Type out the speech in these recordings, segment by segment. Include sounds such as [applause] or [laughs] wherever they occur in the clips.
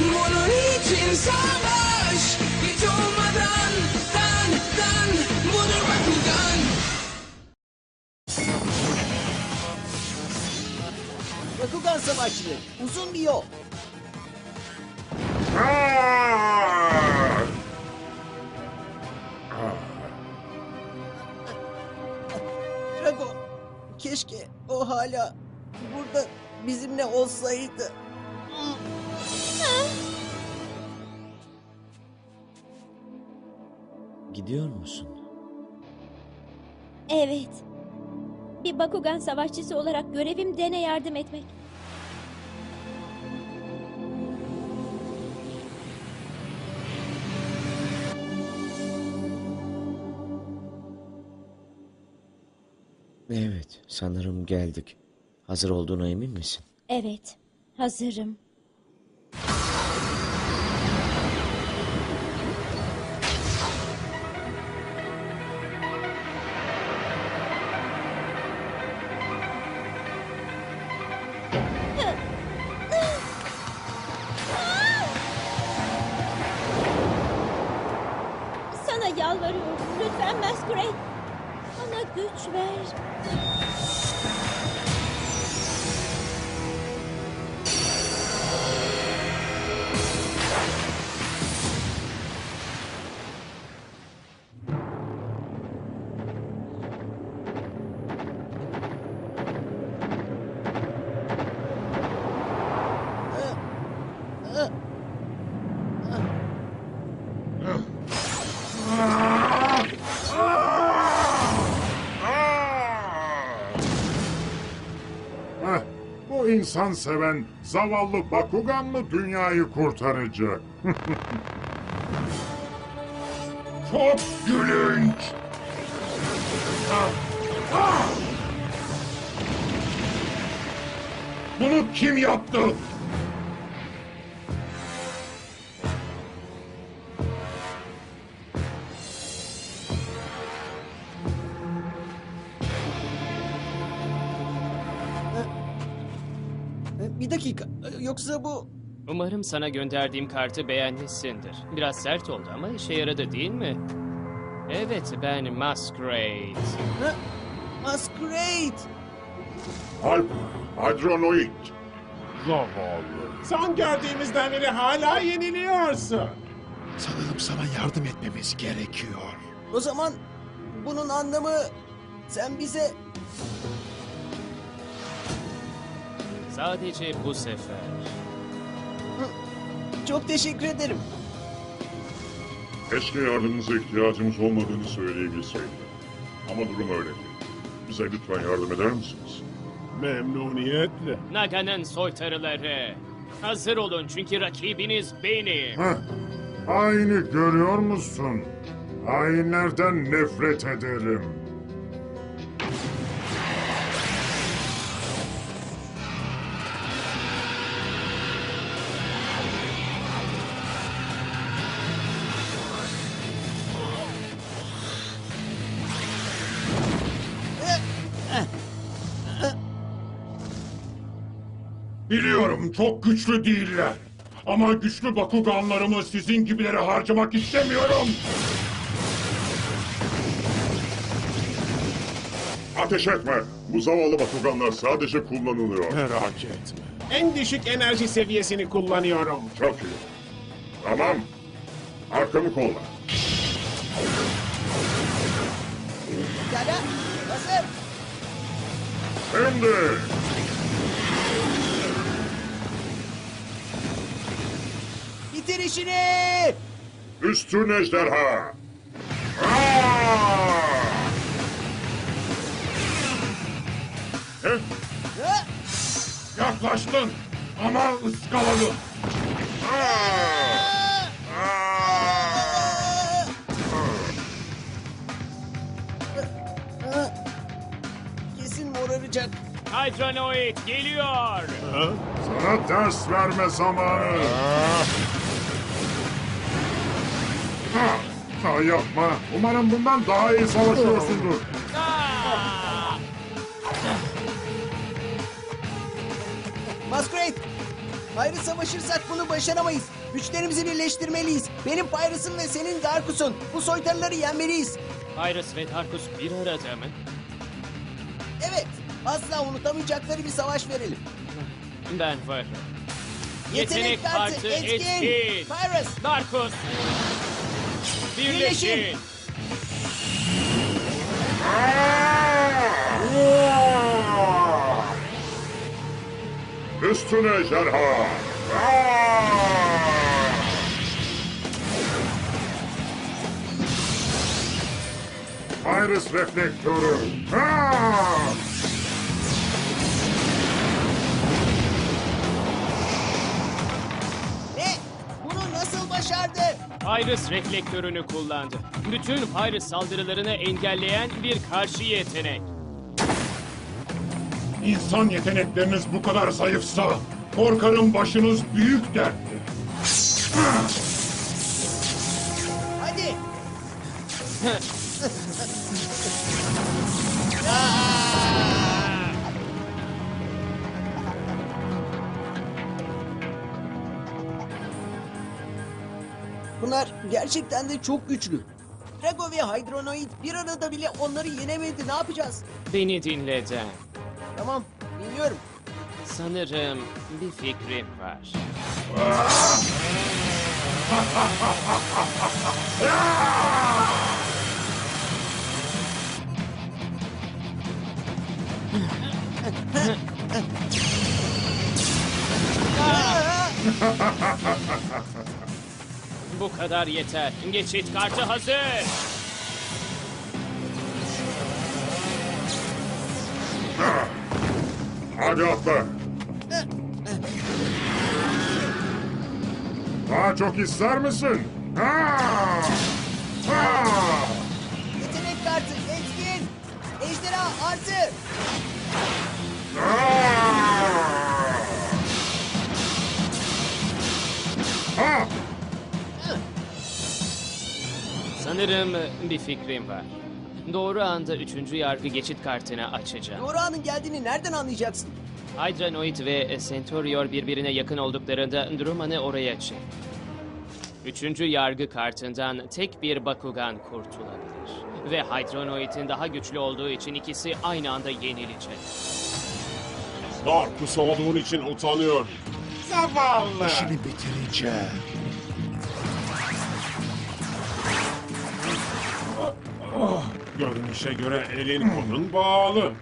Bunun için savaş Hiç olmadan Dan dan Budur Bakugan Bakugan Savaşçıları, uzun bir yol. Drago, keşke o hala burada bizimle olsaydı. Gidiyor musun? Evet. Bir Bakugan savaşçısı olarak görevim Den'e yardım etmek. Evet, sanırım geldik. Hazır olduğuna emin misin? Evet, hazırım. Lütfen Masquerade. Bana güç ver. İnsan seven zavallı Bakugan mı dünyayı kurtaracak? [laughs] Çok gülünç. Bunu kim yaptı? Bir dakika, yoksa bu... Umarım sana gönderdiğim kartı beğenmişsindir. Biraz sert oldu ama işe yaradı değil mi? Evet ben Masquerade. Ha? Masquerade! Alp, Hadronoid. Zavallı. Son gördüğümüzden beri hala yeniliyorsun. Sanırım sana yardım etmemiz gerekiyor. O zaman bunun anlamı sen bize Sadece bu sefer. çok teşekkür ederim. Keşke yardımınıza ihtiyacımız olmadığını söyleyebilseydim. Ama durum öyle değil. Bize lütfen yardım eder misiniz? Memnuniyetle. Naga'nın soytarıları. Hazır olun çünkü rakibiniz benim. Heh, haini görüyor musun? Hainlerden nefret ederim. Biliyorum çok güçlü değiller. Ama güçlü Bakuganlarımı sizin gibilere harcamak istemiyorum. Ateş etme. Bu zavallı Bakuganlar sadece kullanılıyor. Merak etme. En düşük enerji seviyesini kullanıyorum. Çok iyi. Tamam. Arkamı kolla. Pekala. Hazır. Şimdi. Bitir işini. Üstün ejderha. Aa! Ha? yaklaştın ama. Aa! Aa! Kesin moraracak. Hydranoid geliyor. Sana ders verme zamanı. Ha, ha, yapma. Umarım bundan daha iyi savaşıyorsundur. Masquerade. Ayrı savaşırsak bunu başaramayız. Güçlerimizi birleştirmeliyiz. Benim Pyrus'um ve senin Darkus'un. Bu soytarıları yenmeliyiz. Iris ve Darkus bir arada mı? Evet. Asla unutamayacakları bir savaş verelim. Ben varım. Yetenek kartı, etkin. Pyrus. Darkus. Birleşin. Birleşin. Üstün ejderha. Iris reflektörü. Ne? Bunu nasıl başardı? Iris reflektörünü kullandı. Bütün Iris saldırılarını engelleyen bir karşı yetenek. İnsan yetenekleriniz bu kadar zayıfsa korkarım başınız büyük dertli. Hadi. [laughs] Bunlar gerçekten de çok güçlü. Drago ve Hydronoid bir arada bile onları yenemedi. Ne yapacağız? Beni dinle Dan. Tamam, dinliyorum. Sanırım bir fikrim var. [laughs] Bu kadar yeter. Geçit kartı hazır. Hadi atla. Daha çok ister misin? Ha! Ha! Yetenek kartı, etkin. Ejderha artı. Ha! Ha! Sanırım bir fikrim var. Doğru anda üçüncü yargı geçit kartını açacağım. Doğru anın geldiğini nereden anlayacaksın? Hydranoid ve Centaurior birbirine yakın olduklarında Druman'ı oraya çek. Üçüncü yargı kartından tek bir Bakugan kurtulabilir. Ve Hydranoid'in daha güçlü olduğu için ikisi aynı anda yenilecek. Darkus olduğun için utanıyor. Zavallı. İşini bitireceğim. Görünüşe göre elin kolun bağlı.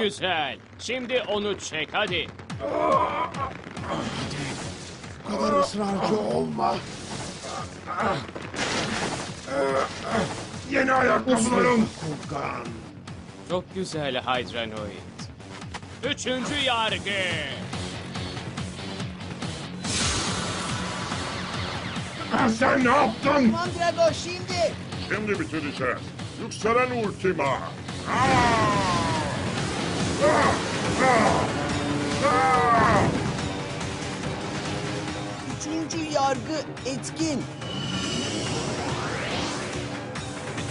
Güzel. Şimdi onu çek hadi. Bu kadar ısrarcı olma. Yeni ayakkabılarım. Bakugan. Çok güzel Hydranoid. Üçüncü yargı. Sen ne yaptın? Tamam Drago, şimdi. Şimdi bitireceğiz. Yükselen ultima. Üçüncü yargı etkin.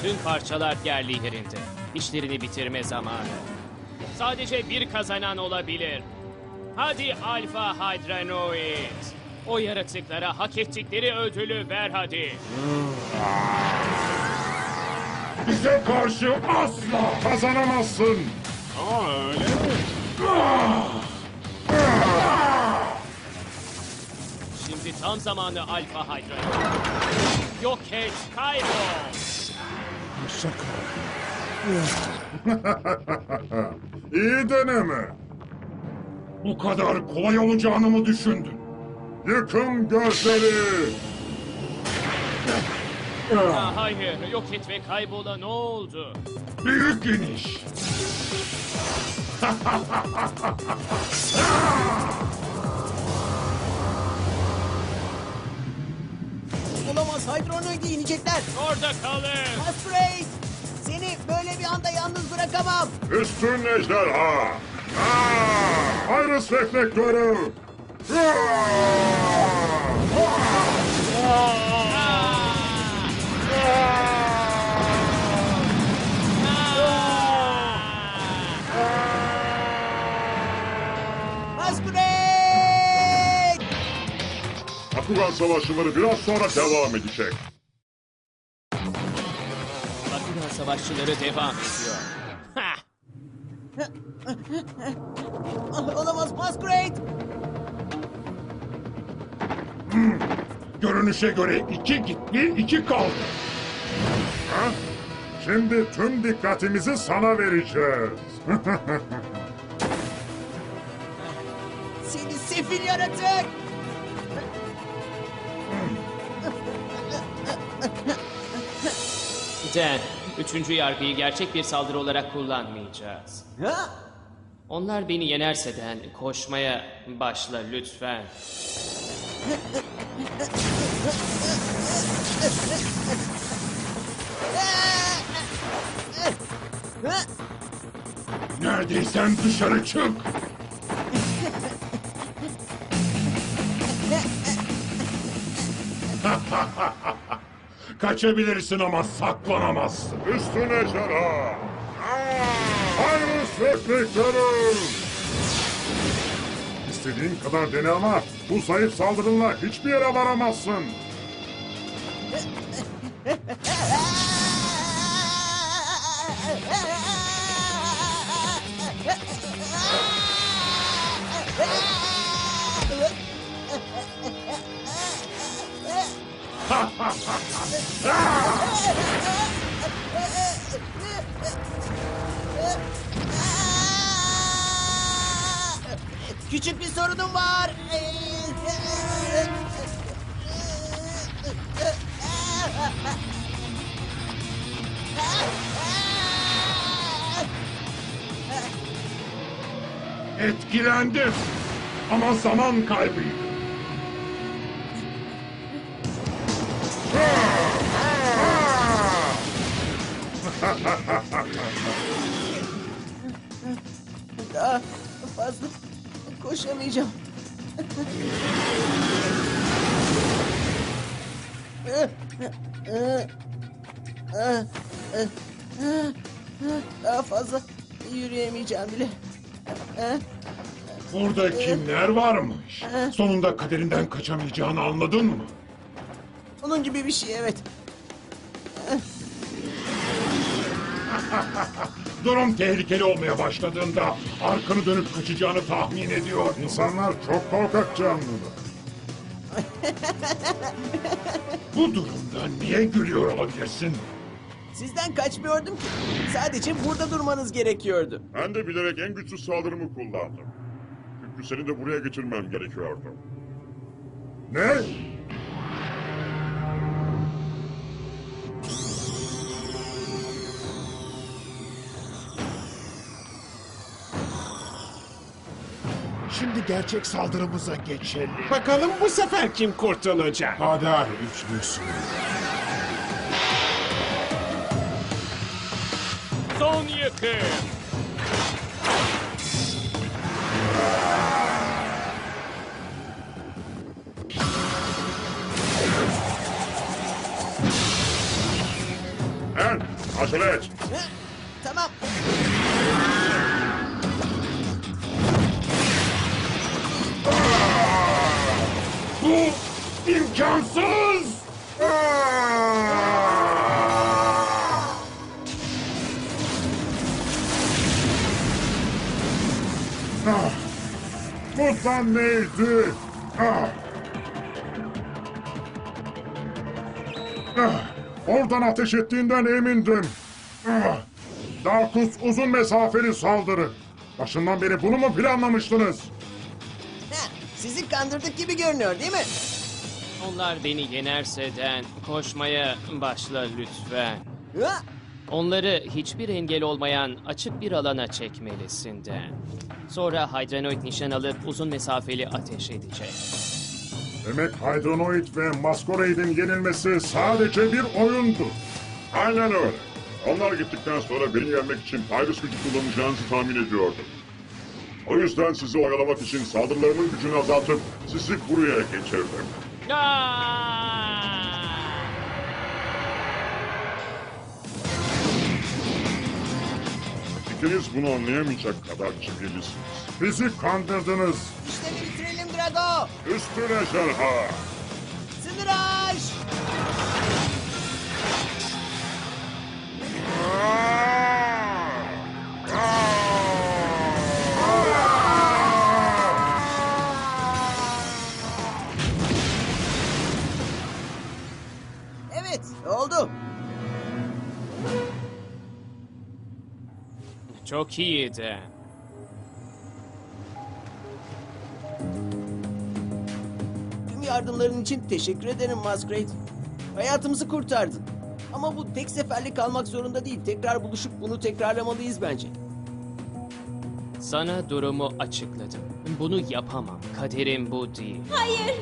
Bütün parçalar yerli yerinde. İşlerini bitirme zamanı. Sadece bir kazanan olabilir. Hadi Alfa Hydranoid. O yaratıklara hak ettikleri ödülü ver hadi. Bize karşı asla kazanamazsın. Aa öyle mi? Şimdi tam zamanı Alfa Hydra. Yok et, kaybol. Şaka. [laughs] İyi deneme. Bu kadar kolay olacağını mı düşündün? Yıkım gözleri. Aa, hayır, yok et ve kaybola ne oldu? Büyük iniş. Olamaz Hydronoid'i inecekler. Orada kalın. Masquerade! Seni böyle bir anda yalnız bırakamam. Üstün ejderha. Aa, Iris reflektörü. Masquerade! Bakugan savaşları biraz sonra devam edecek. Bakugan savaşçıları devam ediyor. Ha! Olamaz Masquerade! Görünüşe göre iki gitti, iki kaldı. Ha? Şimdi tüm dikkatimizi sana vereceğiz. [laughs] Seni sefil yaratık! Dan, üçüncü yargıyı gerçek bir saldırı olarak kullanmayacağız. Ha? Onlar beni yenerse Dan, koşmaya başla lütfen. [laughs] Neredeysen dışarı çık. [laughs] Kaçabilirsin ama saklanamazsın. Üstün ejderha. Aa, Iris reflektörü. İstediğin kadar dene ama bu zayıf saldırınla hiçbir yere varamazsın. Küçük bir sorunum var. Etkilendim. Ama zaman kaybıydı. Daha fazla koşamayacağım. Daha fazla yürüyemeyeceğim bile. Burada kimler varmış? Sonunda kaderinden kaçamayacağını anladın mı? Onun gibi bir şey evet. Durum tehlikeli olmaya başladığında arkanı dönüp kaçacağını tahmin ediyordum. İnsanlar çok korkak canlıdır. Bu durumda niye gülüyor olabilirsin? Sizden kaçmıyordum ki. Sadece burada durmanız gerekiyordu. Ben de bilerek en güçlü saldırımı kullandım. Çünkü seni de buraya geçirmem gerekiyordu. Ne? Gerçek saldırımıza geçelim. Bakalım bu sefer kim kurtulacak? Kader üçlüsü. Son yıkım. En, acele et. İmkansız! Ah, bu da neydi? Ah, Ah, Oradan ateş ettiğinden emindim. Ah, Darkus uzun mesafeli saldırı. Başından beri bunu mu planlamıştınız? Sizi kandırdık gibi görünüyor değil mi? Onlar beni yenerse den koşmaya başla lütfen. Onları hiçbir engel olmayan açık bir alana çekmelisin den. Sonra Hydranoid nişan alıp uzun mesafeli ateş edecek. Demek Hydronoid ve Masquerade'in yenilmesi sadece bir oyundu. Aynen öyle. Onlar gittikten sonra beni yenmek için Pyrus gücü kullanacağınızı tahmin ediyordum. O yüzden sizi oyalamak için saldırılarımın gücünü azaltıp sizi buraya geçirdim. Aa! İkiniz bunu anlayamayacak kadar kibirlisiniz. Bizi kandırdınız. İşleri bitirelim Drago. Üstün ejderha. Çok iyiydi. Tüm yardımların için teşekkür ederim Masquerade. Hayatımızı kurtardın. Ama bu tek seferlik kalmak zorunda değil. Tekrar buluşup bunu tekrarlamalıyız bence. Sana durumu açıkladım. Bunu yapamam. Kaderim bu değil. Hayır.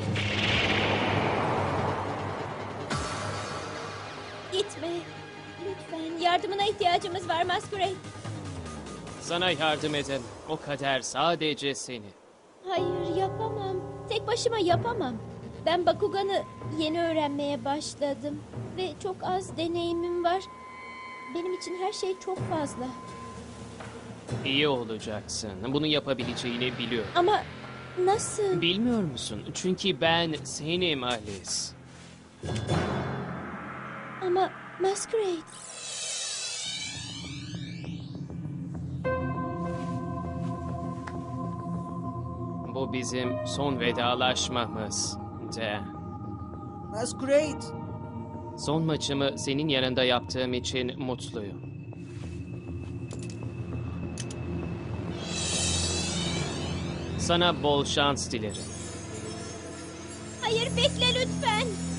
Gitme. Lütfen yardımına ihtiyacımız var Masquerade. Sana yardım edemem. O kader sadece seni. Hayır yapamam. Tek başıma yapamam. Ben Bakugan'ı yeni öğrenmeye başladım. Ve çok az deneyimim var. Benim için her şey çok fazla. İyi olacaksın. Bunu yapabileceğini biliyorum. Ama nasıl? Bilmiyor musun? Çünkü ben senim Alice. Ama Masquerade. Bizim son vedalaşmamız. De. Masquerade. Son maçımı senin yanında yaptığım için mutluyum. Sana bol şans dilerim. Hayır bekle lütfen.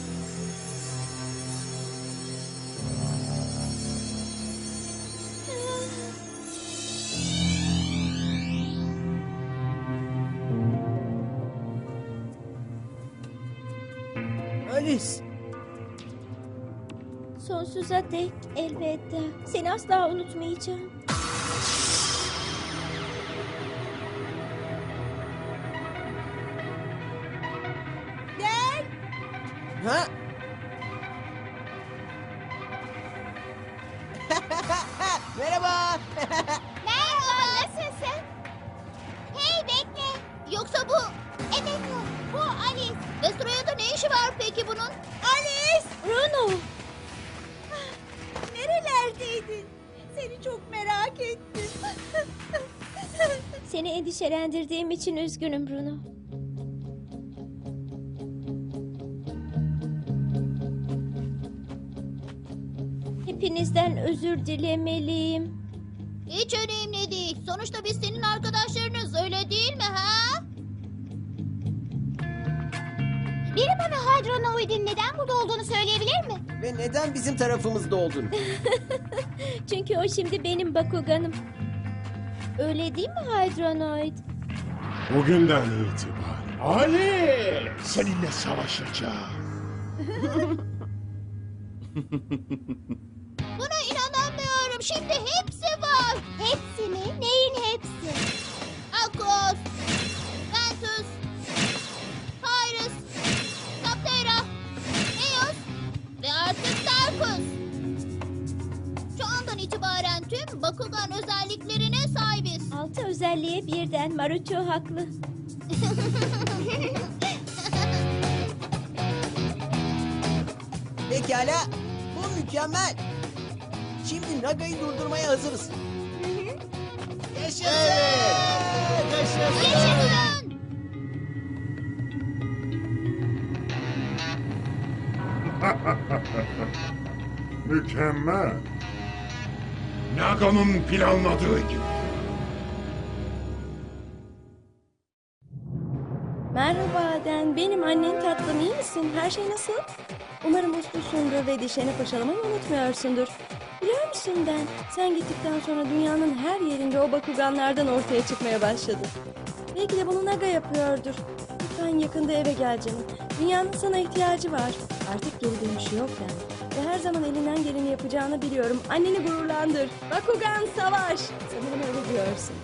Alice. Sonsuza dek elveda. Seni asla unutmayacağım. Var peki bunun? Alice! Bruno. Nerelerdeydin? Seni çok merak ettim. Seni endişelendirdiğim için üzgünüm Bruno. Hepinizden özür dilemeliyim. Hiç önemli değil. Sonuçta biz senin arkadaşlarınız öyle değil mi ha? Biri bana Hydronoid'in neden burada olduğunu söyleyebilir mi? Ve neden bizim tarafımızda olduğunu. [laughs] Çünkü o şimdi benim Bakuganım. Öyle değil mi Hydronoid? Bugünden itibaren. Ali! Seninle savaşacağım. [laughs] Buna inanamıyorum. Şimdi hepsi var. Hepsi mi? Neyin Bakugan özelliklerine sahibiz. Altı özelliğe birden Marucho haklı. [laughs] Pekala. Bu mükemmel. Şimdi Naga'yı durdurmaya hazırız. Yaşasın. Yaşasın. Yaşasın! [laughs] Mükemmel. Naga'nın planladığı gibi. Merhaba Den, benim annen tatlım iyi misin? Her şey nasıl? Umarım mutlusundur ve dişlerini fırçalamayı unutmuyorsundur. Biliyor musun Den, sen gittikten sonra dünyanın her yerinde o Bakuganlardan ortaya çıkmaya başladı. Belki de bunu Naga yapıyordur. Lütfen yakında eve gel canım. Dünyanın sana ihtiyacı var. Artık geri dönüşü yok Den. Ve her zaman elinden geleni yapacağını biliyorum. Anneni gururlandır. Bakugan savaş! Sanırım öyle diyorsun.